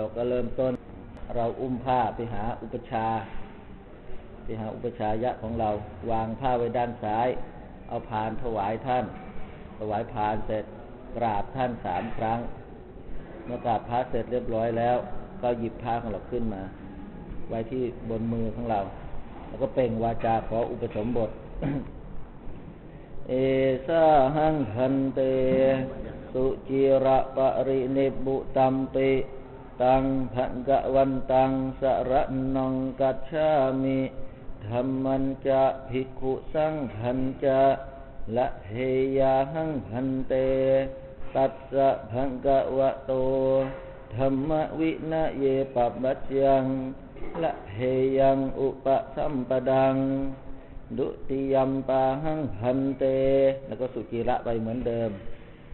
เราก็เริ่มต้น เราอุ้มผ้าไปหาอุปชา ไปหาอุปชายะของเรา วางผ้าไว้ด้านซ้าย เอาพานถวายท่าน ถวายพานเสร็จกราบท่านสามครั้ง เมื่อกราบพระเสร็จเรียบร้อยแล้ว ก็หยิบผ้าของเราขึ้นมา ไว้ที่บนมือของเรา แล้วก็เป่งวาจาขออุปสมบท เอสาหังพันเต สุจิระปรินิบุตัมปิตั ตังพันกะวันตังสระนังกัจฉามิธรรมันจะภิกขุสังขันจะละเหยาหังพันเต ตัสสะพังกะวะโตธรรมวินะเยปปบัจยังละเหยังอุปสัมปดัง ดุติยมปาหังพันเต แล้วก็สุจิระไปเหมือนเดิม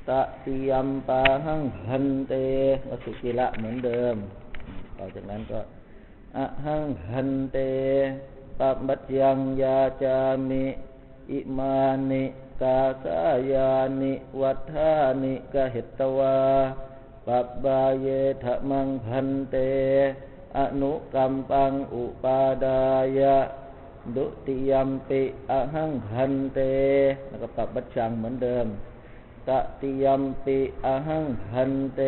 ตติยมปาหังพันเตแล้วสุจิระเหมือนเดิม ต่อจากนั้นก็อะหังพันเตปัปบัจยังยาจามิอิมานิกาสายานิวัฏานิกเหตตวาปับบาเยทะมังพันเต อนุกัมปังอุปาดายะ ดุติยมปิอหังพันเต แล้วก็ปรับบัญชังเหมือนเดิม ตติยมปิอหังพันเต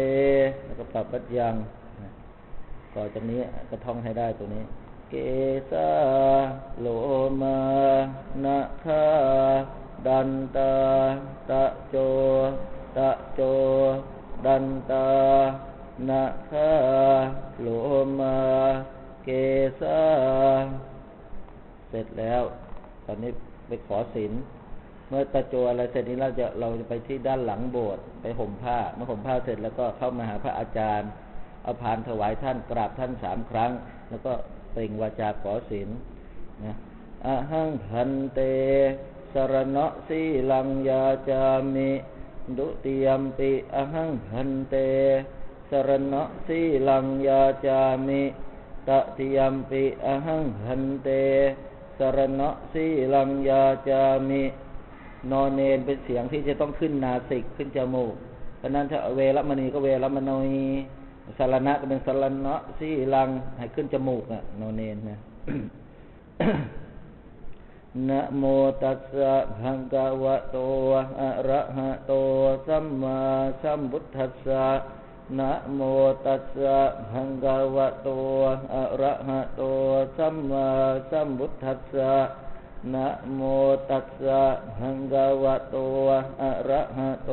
แล้วก็ปรับบัญญังต่อจากนี้ก็ท่องให้ได้ตัวนี้ เกสาโลมานะคาดันตาตะโจ ตะโจ ดันตานะคาโลมาเกสาเสร็จแล้ว ตอนนี้ไปขอศีล เมื่อตะโจอะไรเสร็จนี้เราจะเราจะไปที่ด้านหลังโบสถ์ไปห่มผ้า เมื่อห่มผ้าเสร็จแล้วก็เข้ามาหาพระอาจารย์เอาพานถวายท่านกราบท่านสามครั้ง แล้วก็เปล่งวาจาขอศีลนะอะหังพันเต สรณะสีลังยาจามิดุติยมปิอะหังพันเต สรณะสีลังยาจามิตติยมปิอะหังพันเต สรณะสีลังยาจามิ นอนเนนเป็นเสียงที่จะต้องขึ้นนาสิกขึ้นจมูก เพราะนั้นถ้าเวรมณีก็เวรมณีสารณะก็เป็นสารณะสีลังให้ขึ้นจมูกอะนอนเนนนะนะโมตัสสะภะคะวะโตอะระหะโตสัมมาสัมพุทธัสสะนะโมตัสสะภะคะวะโตอะระหะโตสัมมาสัมพุทธัสสะ นะโมตัสสะภะคะวะโต อะระหะโต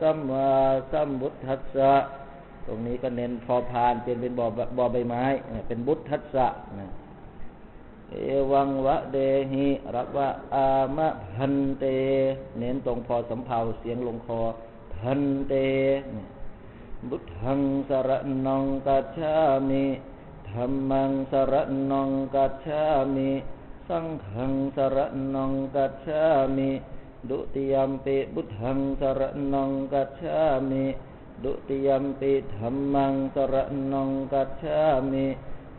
สัมมาสัมพุทธัสสะ ตรงนี้ก็เน้นพอพานเปลี่ยนเป็นบอบอใบไม้ เป็นบุทธัสสะนะเอวังวะเดหิรับว่า อามะพันเต เน้นตรงพอสำเพาเสียงลงคอ พันเต บุตทังสระนองกัจฉามิธรรมังสระนองกัจฉามิ สังฆังสระนองกัจฉามิดุติยมปิบุตังสระนองกัจฉามิดุติยมปิธรรมังสระนองกัจฉามิ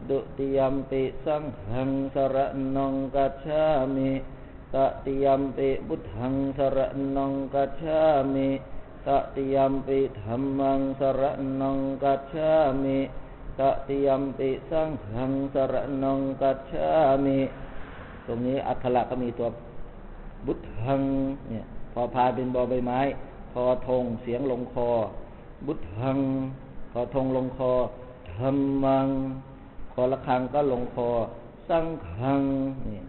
ดุติยมปิสังฆังสระนองกัจฉามิตติยมปิบุตังสระนองกัจฉามิตติยมปิธรรมังสระนองกัจฉามิตติยมปิสังฆังสระนองกัจฉามิ ตรงนี้อัคระก็มีตัวบุตทังเนี่ยพอพาเป็นบอใบไม้ พอทงเสียงลงคอ บุตทังพอทงลงคอธรรมังคอละครังก็ลงคอ สังขังนี่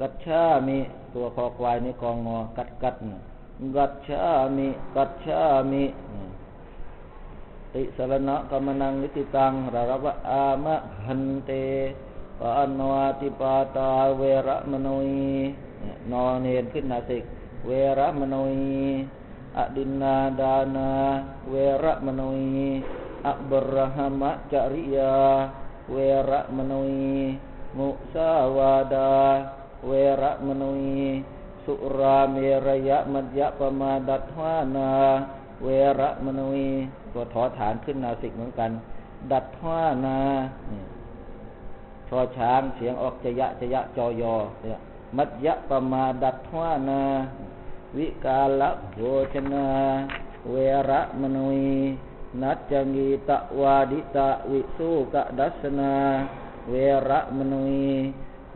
กัจฉามิตัวคอควายนี่กองงอ กัดกัดนกัจฉามิกัจฉามีติสรณะกรรมนังนิติตังระระวะอามะพันเต ปานวาติปาตาเวระมโนยเนี่ยนอนเนนขึ้นนาสิก เวระมโนยอดินนาดานา เวระมโนยอับรหมะจริยา เวระมโนยมุสาวาดา เวระมโนยสุราเมรยะมัจยะปมาดัตวานา เวระมโนยตัวถอฐานขึ้นนาสิกเหมือนกัน ดัตวานาเนี่ย อช้างเสียงออกจะยะจะยะจอยอเนี่ยมัจยะปมาดัตวานา วิกาลโภชนา เวระมนุยนัจจงีตะวาดิตะวิสุกะดัสนา เวระมนุย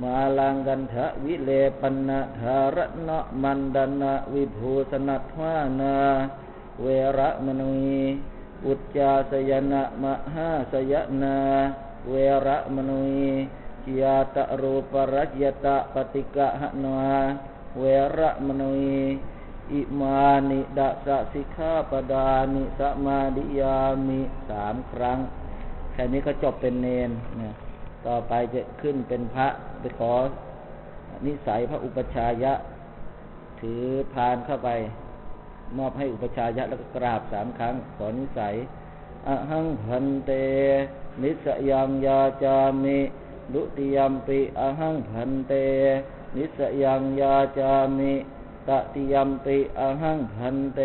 มาลังกันทะวิเลปันนาธารณะมันดนะวิภูสนัทวานา เวระมนุยอุจจาสยนะมหาสยนา เวระมนุยจิยาตะรูปรัจยตะปฏิกะหนาเวระมนุยอิมานิดะสะสิกขาปดานิสมาดิยามิสามครั้ง แค่นี้ก็จบเป็นเนนนะต่อไปจะขึ้นเป็นพระไปขอ นิสัยพระอุปชายะ ถือพานเข้าไป มอบให้อุปชายะแล้วก็กราบสามครั้ง ขอนิสัยอหังพันเต นิสยังยาจามิดุติยัมปิอหังพันเต นิสยังยาจามิตติยัมปิอหังพันเต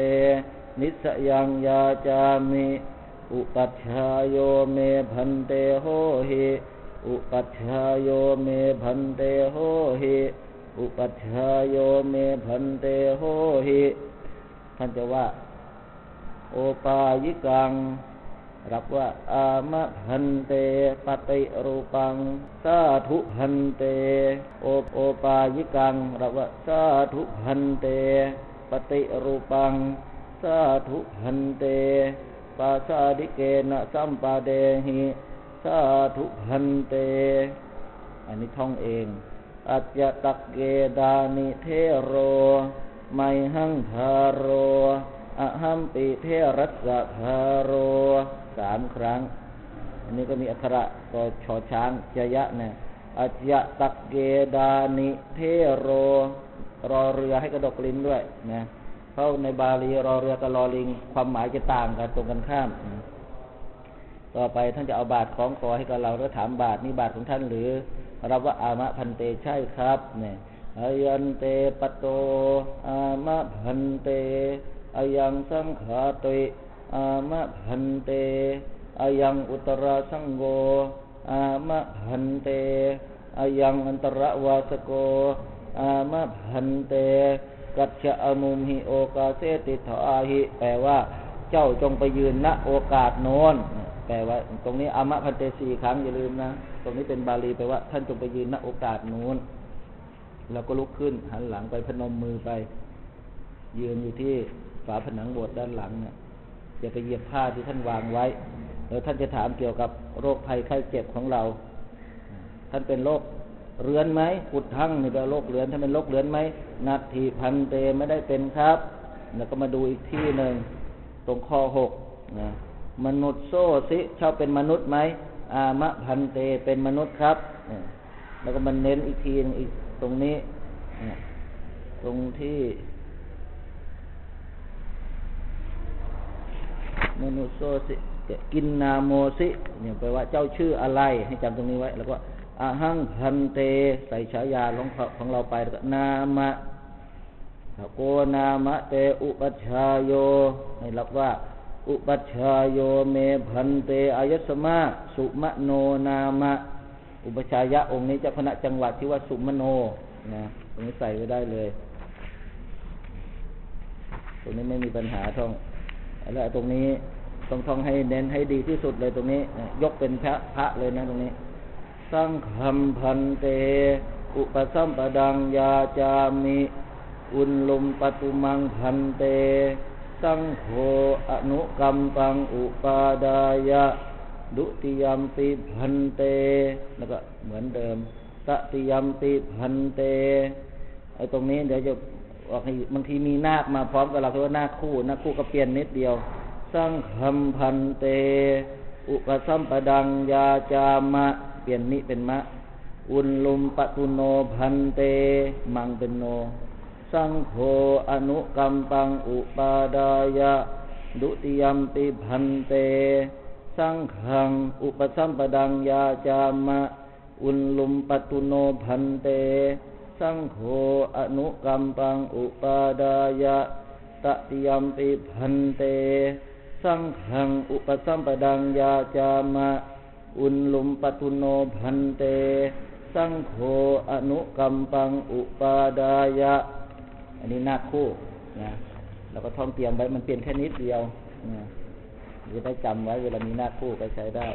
นิสยังยาจามิอุปัชฌายโยเมพันเตโหหิอุปัชฌายโยเมพันเตโหหิอุปัชฌายโยเมพันเตโหหิท่านจะว่า โอปายิกัง รับว่า อามะพันเตปฏิรูปัง สาธุพันเต โอโอปายิกัง รับว่า สาธุพันเตปฏิรูปัง สาธุพันเตปาสาดิเกนะสัมปาเดหิ สาธุพันเต อันนี้ท่องเอง อัจจตักเกดานิเทโร ไมหังคาโร อหัมปิเทรัสสะคาโร สามครั้ง อันนี้ก็มีอักระก็ชอช้างจยะเนี่ยอัจจตักเกดานิเทโร รอเรือให้กระดกลิ้นด้วยนะเพราะในบาลีรอเรือกับรอลิง ความหมายจะต่างกันตรงกันข้ามต่อไปท่านจะเอาบาทของขอให้กับเราแล้วถามบาทนี่บาทของท่านหรือรับว่าอามะพันเตใช่ครับ เนี่ยอายันเตปโต อามะพันเตอายังสังขาติ อามะพันเตอายังอุตราสังโฆอามะพันเตอายังอันตรวาสโกอามะพันเตกัจฉอมุมหิโอกาเสติถาหิ แปลว่า เจ้าจงไปยืนณโอกาสโน้นแปลว่า ตรงนี้อามะพันเตสี่ครั้งอย่าลืมนะ ตรงนี้เป็นบาลีแปลว่า ท่านจงไปยืนณโอกาสโน้นแล้วก็ลุกขึ้นหันหลังไปพนมมือไป ยืนอยู่ที่ฝาผนังโบสถ์ด้านหลังเนี่ย อย่าไปเหยียบผ้าที่ท่านวางไว้แล้วท่านจะถามเกี่ยวกับโรคภัยไข้เจ็บของเรา ท่านเป็นโรคเรื้อนไหมอุดทั้งนี่เป็นโรคเรื้อนถ้านเป็นโรคเรื้อนไหมนัตถีพันเตไม่ได้เป็นครับ แล้วก็มาดูอีกที่หนึ่งตรงข้อหกนะมนุษย์โซสิชอบเป็นมนุษย์ไหมอามะพันเตเป็นมนุษย์ครับ แล้วก็มันเน้นอีกทีหนึงอีกตรงนี้เนี่ยตรงที่ มนุโซสิกินนาโมสิเนี่ยแปลว่าเจ้าชื่ออะไรให้จำตรงนี้ไว้ แล้วก็อาหังพันเต ใส่ฉายาของขาของเราไปแล้วก็นามะโกนามะเตอุปัชายโยให้รับว่า อุปัชายโยเมพันเตอายสมะสุมโนนามะ อุปชายะองค์นี้เจ้าคณะจังหวัดที่ว่าสุมโนนะตรงนี้ใส่ไว้ได้เลยตรงนี้ไม่มีปัญหาท่อง แล้วตรงนี้ต้องท่องให้เน้นให้ดีที่สุดเลยตรงนี้ ยกเป็นพระพระเลยนะตรงนี้ สังฆมพันเต อุปสัมปดังยาจามิ อุนลุมปตุมังพันเต สังโฆอนุกรรมปังอุปาดายะ ดุติยมปิพันเต แล้วก็เหมือนเดิมตติยมปิพันเตไอ้ตรงนี้เดี๋ยวจะ บอกให้บางทีมีนาคมาพร้อมกับเราเพราะว่านาคคู่นาคคู่ก็เปลี่ยนนิดเดียวสังฆมพันเต อุปสัมปดังยาจามะ เปลี่ยนนิเป็นมะ อุนลุมปตุโนพันเต มังเป็นโน สังโฆอนุกรรมปังอุปาดายะ ดุติยมปิพันเต สังขัง อุปสัมปดังยาจามะ อุนลุมปตุโนพันเต สังโฆอนุกรรมปังอุปาดายะตติยมปิพันเต สังขังอุปสัมปดังยาจามะ อุนลุมปตุโนพันเต สังโฆอนุกรรมปังอุปาดายะ อันนี้หน้าคู่นะแล้วก็ท่องเตรียมไว้มันเปลี่ยนแค่นิดเดียวนะจะได้จำไว้เวลามีหน้าคู่ก็ใช้ได้